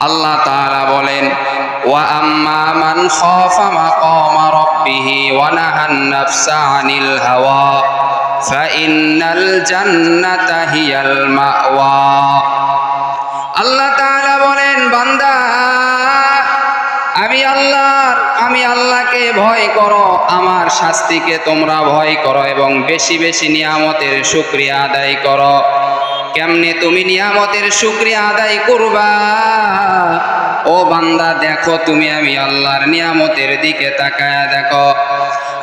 আল্লাহ তাআলা বলেন, ওয়া আম্মা মান খাফা মাকামা রাব্বিহি ওয়া নাহান নাফসা আনিল হাওয়া ফাইন্নাল জান্নাতা হিয়াল মাওয়া। আল্লাহ তাআলা বলেন, বান্দা, আমি আল্লাহর, আমি আল্লাহকে ভয় করো, আমার শাস্তিকে তোমরা ভয় করো এবং বেশি বেশি নিয়ামতের শুক্রিয়া আদায় করো। কেমনে তুমি নিয়ামতের শুক্রিয়া আদায় করবা? ও বান্দা, দেখো তুমি আমি আল্লাহর নিয়ামতের দিকে তাকায়া দেখো।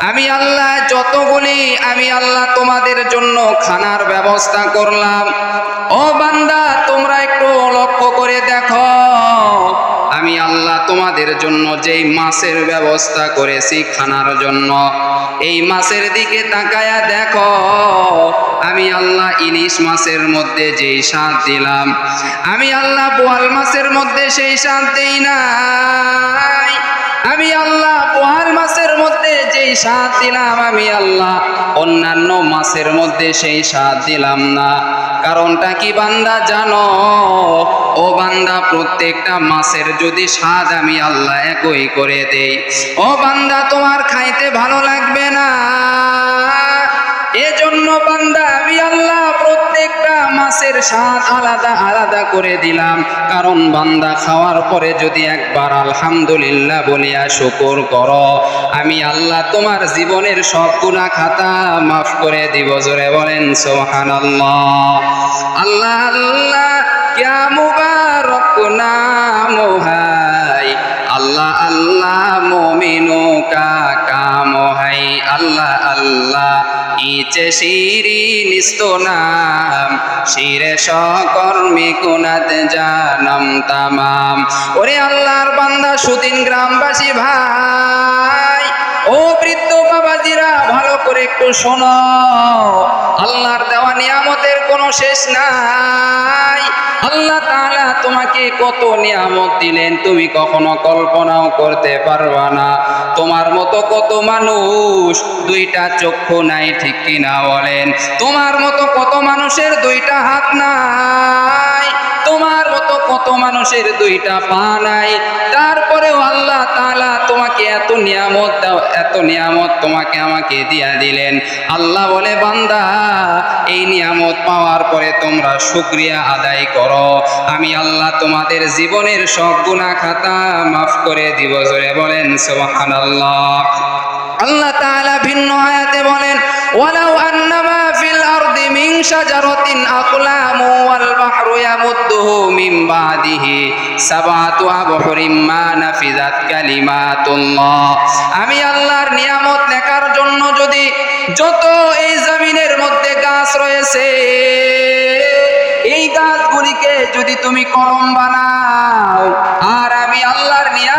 আমি আল্লাহ যতগুলি আমি আল্লাহ তোমাদের জন্য খানার ব্যবস্থা করলাম। ও বান্দা তোমাদের জন্য যেই মাছের ব্যবস্থা করেছি খানার জন্য। এই মাছের দিকে তাকায়া দেখো, আমি আল্লাহ ইলিশ মাছের মধ্যে যেই স্বাদ দিলাম। আমি আল্লাহ বোয়াল মাছের মধ্যে সেই স্বাদ দেই নাই। আমি আল্লাহ পোহার মাসের মধ্যে যেই স্বাদ দিলাম, আমি আল্লাহ অন্যান্য মাসের মধ্যে সেই স্বাদ দিলাম না। কারণটা কি বান্দা জানো? ও বান্দা, প্রত্যেকটা মাসের যদি স্বাদ আমি আল্লাহ একই করে দেই। ও বান্দা, তোমার খাইতে ভালো স্বাদ আলাদা আলাদা করে দিলাম। কারণ বান্দা খাওয়ার পরে যদি একবার আলহামদুলিল্লাহ বলিয়া শুকর কর, আমি আল্লাহ তোমার জীবনের সব গুণা খাতা মাফ করে দিব। জোরে বলেন সোহান আল্লাহ আল্লাহ আল্লাহ ক্যা মুবারক নাম হাই। আল্লাহ আল্লাহ মোমিনো কা কাম হাই। আল্লাহ আল্লাহ ইচে শিরি নিস্ত নাম। শিরে সকর্মে কোনাতে জানাম তামাম। ওরে আল্লাহর বান্দা, সুদিন গ্রামবাসী ভাই, ও বৃদ্ধ বাবাজিরা ভালো করে একটু শোনো। আল্লাহর দেওয়া নিয়ামতের কোনো শেষ নাই। আল্লাহ তোমাকে কত নিয়ামত দিলেন, তুমি কখনো কল্পনাও করতে পারবা না। তোমার মতো কত মানুষ দুইটা চক্ষু নাই, ঠিক কিনা বলেন? তোমার মতো কত মানুষের দুইটা হাত নাই। মানুষের দুইটা পা নাই। তারপরেও আল্লাহ তাআলা তোমাকে এত নিয়ামত এত নিয়ামত তোমাকে আমাকে দিয়া দিলেন। আল্লাহ বলে, বান্দা, এই নিয়ামত পাওয়ার পরে তোমরা শুক্রিয়া আদায় করো। আমি আল্লাহ তোমাদের জীবনের সব গুণা খাতা মাফ করে দিব। জোরে বলেন, সুবহানাল্লাহ। আল্লাহ তাআলা ভিন্ন আয়াতে বলেন, ওয়ালাউ মিন শাজারাতিন আকলামু ওয়াল বাহরু মিন বাদিহি সাবাতু আবহুরিম মা নাফিজাত কালিমাতুল্লাহ। আমি আল্লাহর নিয়ামত লেখার জন্য যদি যত এই জমিনের মধ্যে গাছ রয়েছে, এই গাছগুলিকে যদি তুমি কলম বানাও, আর আমি আল্লাহর জন্য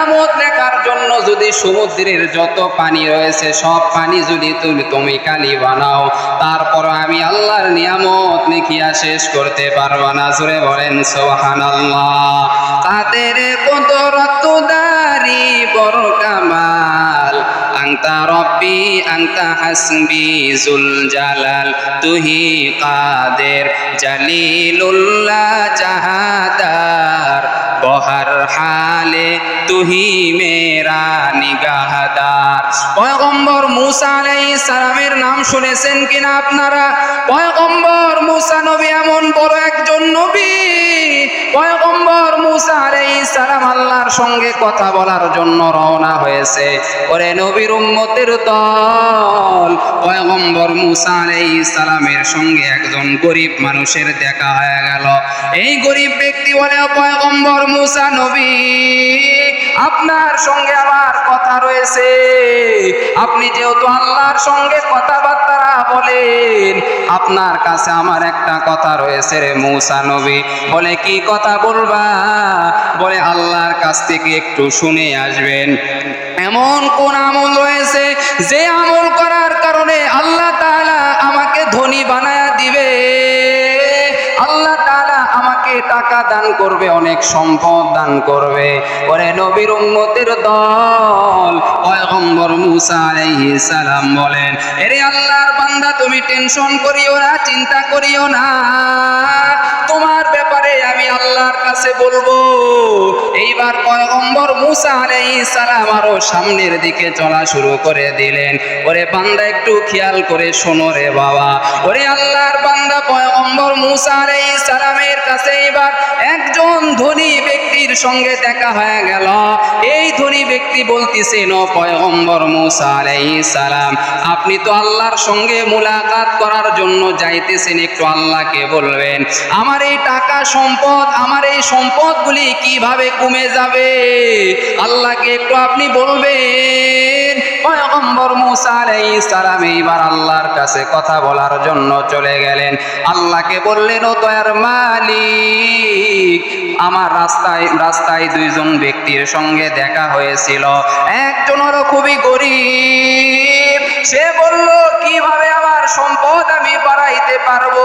যদি সমুদ্রের যত পানি রয়েছে, সব পানি যদি তুমি তুমি কালি বানাও, তারপর আমি আল্লাহর নিয়ামত লিখিয়া শেষ করতে পারবা না। জুড়ে বলেন সোহান আল্লাহ তাদের কত রত্তদারি বড় কামাল। আংতা রব্বি আংতা হাসবি জুল জালাল তুহি কাদের, জালিলুল্লাহ জাহাদার, বহর হালে তুহি নাম শুনেছেন কিনা আপনারা? পয়গম্বর মুসা নবী এমন বড় একজন নবী। পয়গম্বর মুসা সালাম আল্লাহর সঙ্গে কথা বলার জন্য রওনা হয়েছে। ওরে নবীর উম্মতের দল। পয়গম্বর মুসা আলাইহিস সালামের সঙ্গে একজন গরিব মানুষের দেখা হয়ে গেল। এই গরিব ব্যক্তি বলে পয়গম্বর মুসা নবী। আপনার সঙ্গে আমার কথা রয়েছে। আপনি যেহেতু আল্লাহর সঙ্গে কথাবার্তা বলেন, আপনার কাছে আমার একটা কথা রয়েছে রে মুসা নবী। বলে, কি কথা বলবা? বলে, আল্লাহর কাছ থেকে একটু শুনে আসবেন। এমন কোন আমল রয়েছে যে আমল করার কারণে আল্লাহ তাআলা আমাকে ধনী বানায়া আমাকে টাকা দান করবে, অনেক সম্পদ দান করবে। ওরে নবীর উম্মতের দল, পয়গম্বর মুসা আলাইহিস সালাম বলেন, এরে আল্লাহর বান্দা, তুমি টেনশন করিও না, চিন্তা করিও না। তোমার আমি আল্লাহর কাছে বলব, এইবার পয়গম্বর মুসা আলাইহিস সালাম আরও সামনের দিকে চলা শুরু করে দিলেন। ওরে বান্দা, একটু খেয়াল করে শোনো রে বাবা। ওরে আল্লাহর বান্দা, পয়গম্বর মুসা আলাইহিস সালামের কাছে এইবার একজন ধনী ব্যক্তির সঙ্গে দেখা হয়ে গেল। এই ধনী ব্যক্তি বলতেছেন ও পয়গম্বর মুসা আলাইহিস সালাম, আপনি তো আল্লাহর সঙ্গে মুলাকাত করার জন্য যাইতেছেন, একটু আল্লাহকে বলবেন। আমার এই টাকা সম্পদ, আমার এই সম্পদগুলি কীভাবে কমে যাবে? আল্লাহকে একটু আপনি বলবেন। পয়গম্বর মুসা আলাইহিস সালাম এইবার আল্লাহর কাছে কথা বলার জন্য চলে গেলেন। আল্লাহকে বললেন, ও দয়ার মালিক আমার রাস্তায় রাস্তায় দুইজন ব্যক্তির সঙ্গে দেখা হয়েছিল। একজন হলো খুবই গরিব। সে বলল, কীভাবে আমার সম্পদ আমি বাড়াইতে পারব?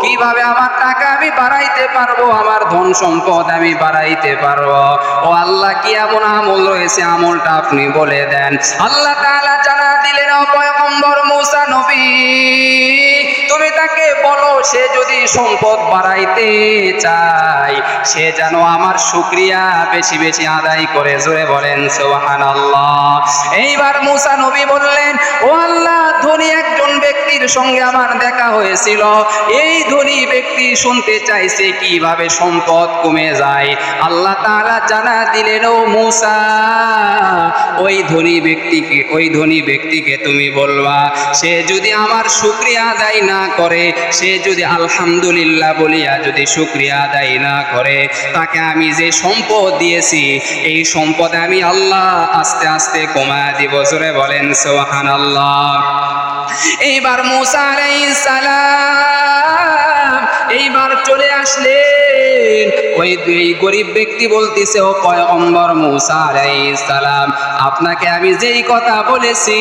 কীভাবে আমার টাকা আমি বাড়াইতে পারব? আমার ধন সম্পদ আমি বাড়াইতে পারব? ও আল্লাহ, কি এমন আমল রয়েছে? আমলটা আপনি বলে দেন। আল্লাহ তাআলা দিলেন অপয়ম্বর মুসা নবী, তুমি তাকে বলো, সে যদি সম্পদ বাড়াইতে চাই সে যেন আমার শুক্রিয়া বেশি বেশি আদায় করে। জোরে বলেন সোহান আল্লাহ এইবার মুসা নবী বললেন, ও আল্লাহ, ধনী একজন ব্যক্তির সঙ্গে আমার দেখা হয়েছিল। এই ধনী ব্যক্তি শুনতে চাইছে কীভাবে সম্পদ কমে যায়। আল্লাহ তারা জানা দিলেন, ও মুসা, ওই ধনী ব্যক্তিকে, ওই ধনী ব্যক্তিকে তুমি বলবা, সে যদি আমার শুক্রিয়া আদায় না করে, সে যদি আলহামদুলিল্লাহ বলিয়া যদি শুক্রিয়া আদায় না করে, তাকে আমি যে সম্পদ দিয়েছি, এই সম্পদ আমি আল্লাহ আস্তে আস্তে কমা দিব। জোরে বলেন সোহান আল্লাহ এইবার মুসা সালাম এইবার চলে আসলেন। ওই দুই গরিব ব্যক্তি বলতেছে, ও পয়গম্বর মুসা আলাইহিস সালাম, আপনাকে আমি যেই কথা বলেছি,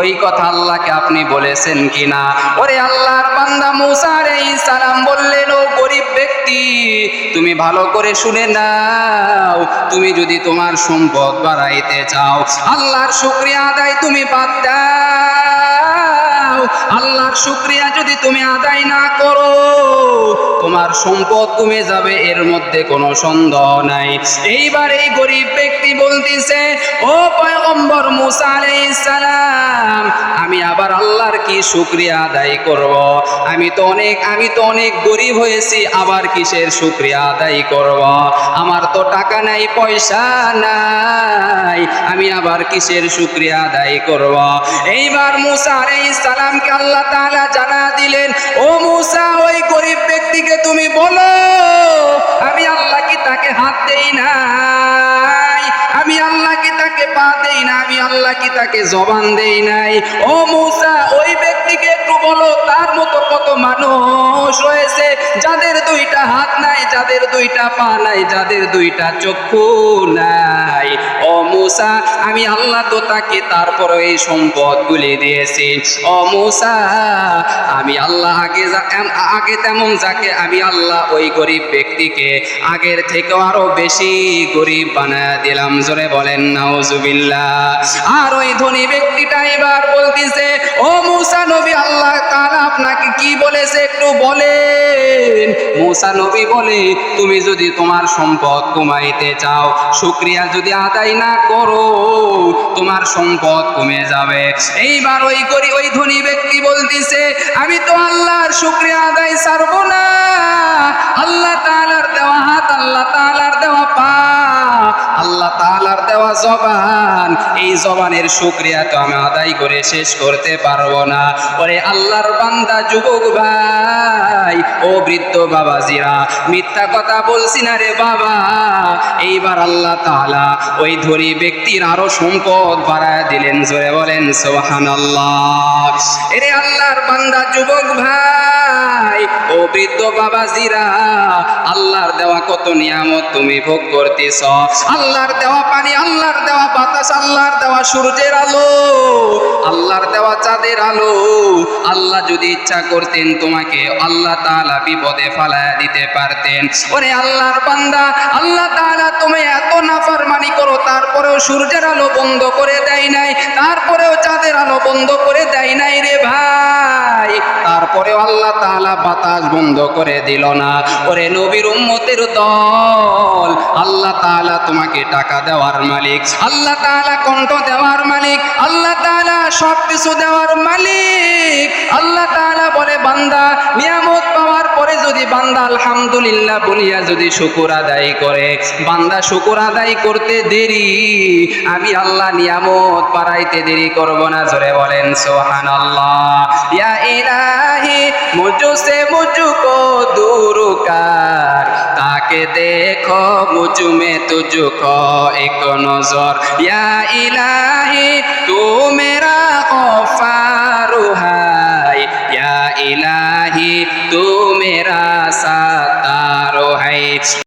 ওই কথা আল্লাহকে আপনি বলেছেন কিনা? ওরে আল্লাহর বান্দা মুসা আলাইহিস সালাম বললেন, ও গরিব ব্যক্তি, তুমি ভালো করে শুনে নাও, তুমি যদি তোমার সম্পদ বাড়াইতে চাও, আল্লাহর শুকরিয়া আদায় তুমি বাদ আল্লাহর শুক্রিয়া যদি তুমি আদায় না করো, তোমার সম্পদ কমে যাবে, এর মধ্যে কোনো সন্দেহ নাই। এইবার এই গরিব ব্যক্তি বলতেছে, ও পয়গম্বর মুসা সালাম, আমি আবার আল্লাহর কি শুক্রিয়া আদায় করব? আমি তো অনেক, আমি তো অনেক গরিব হয়েছি, আবার কিসের শুক্রিয়া আদায় করব? আমার তো টাকা নাই, পয়সা নাই, আমি আবার কিসের শুক্রিয়া আদায় করব? এইবার মুসা আলাইহিস সালামকে আল্লাহ তাআলা জানা দিলেন, ও মুসা, ওই গরিব ব্যক্তিকে তুমি বলো, আমি আল্লাহ কি তাকে হাত দেই নাই? আমি আল্লাহ কি তাকে পা দেই না আমি আল্লাহ কি তাকে জবান দেই নাই? ও মুসা, ওই ব্যক্তিকে বলো, তার মতো কত মানুষ রয়েছে? যাদের দুইটা হাত নাই, যাদের দুইটা পা নাই, যাদের দুইটা চক্ষু নাই। ও মুসা, আমি আল্লাহ তো তাকে তারপর এই সম্পদগুলি দিয়েছি। ও মুসা, আমি আল্লাহ আগে আগে তেমন যাকে আমি আল্লাহ ওই গরিব ব্যক্তিকে আগের থেকেও আরও বেশি গরিব বানায় দিলাম। জোরে বলেন, নাউজুবিল্লাহ। আর ওই ধনী ব্যক্তিটা এবার বলতিছে, ও মুসা, নবী আল্লাহ তাআলা আপনাকে কি বলেছে একটু বলেন? নবী বলে, তুমি যদি তোমার সম্পদ কমাইতে চাও যদি আদায় না করো, তোমার সম্পদ কমে যাবে। এইবার ওই করি ওই ধনী ব্যক্তি বলতিছে, আমি তো আল্লাহর শুক্রিয়া আদায় ছাড়বো না। আল্লাহ তাআলার দেওয়া হাত, আল্লাহ তাআলার দেওয়া পা আল্লাহ তাআলার দেওয়া জবান। এই জবানের শুক্রিয়া তো আমি আদায় করে শেষ করতে পারব না। ওরে আল্লাহর বান্দা, যুবক ভাই, ও বৃদ্ধ বাবা বাবাজিরা, মিথ্যা কথা বলছি না রে বাবা। এইবার আল্লাহ তাআলা ওই ধনী ব্যক্তির আরও সম্পদ বাড়ায় দিলেন, জোরে বলেন সোহান আল্লাহ এরে আল্লাহর বান্দা, যুবক ভাই ও বৃদ্ধ বাবাজিরা, আল্লাহর দেওয়া কত নিয়ামত তুমি ভোগ করতেছ? আল্লাহর দেওয়া পানি, আল্লাহর দেওয়া বাতাস, আল্লাহর দেওয়া সূর্যের আলো, আল্লাহর দেওয়া চাঁদের আলো। আল্লাহ যদি ইচ্ছা করতেন তোমাকে, আল্লাহ তাআলা বিপদে ফালায়া দিতে পারতেন। ওরে আল্লাহর বান্দা, আল্লাহ তাআলা তুমি এত নাফরমানি করো, তারপরেও সূর্যের আলো বন্ধ করে দেয় নাই, তারপরেও চাঁদের আলো বন্ধ করে দেয় নাই রে ভাই। তারপরেও আল্লাহ তাআলা বাতাস বন্ধ করে দিল না। ওরে নবীর উম্মতের দল, আল্লাহ তাআলা তোমাকে টাকা দেওয়ার মালিক, আল্লাহ তাআলা কণ্ঠ দেওয়ার মালিক, আল্লাহ তাআলা সব কিছু দেওয়ার মালিক। আল্লাহ তাআলা বলে, বান্দা, নিয়ামত পাওয়ার পরে যদি বান্দা আলহামদুলিল্লাহ বলিয়া যদি শুকুর আদায় করে, বান্দা শুকুর আদায় করতে দেরি, আমি আল্লাহ নিয়ামত পারাইতে দেরি করব না। জোরে বলেন সোহান আল্লাহ ইয়া मुझू से मुझको दूर कर ताके देखो मुझ में तुझको एक नजर या इलाही तू मेरा गफारू है या इलाही तू मेरा सतारो है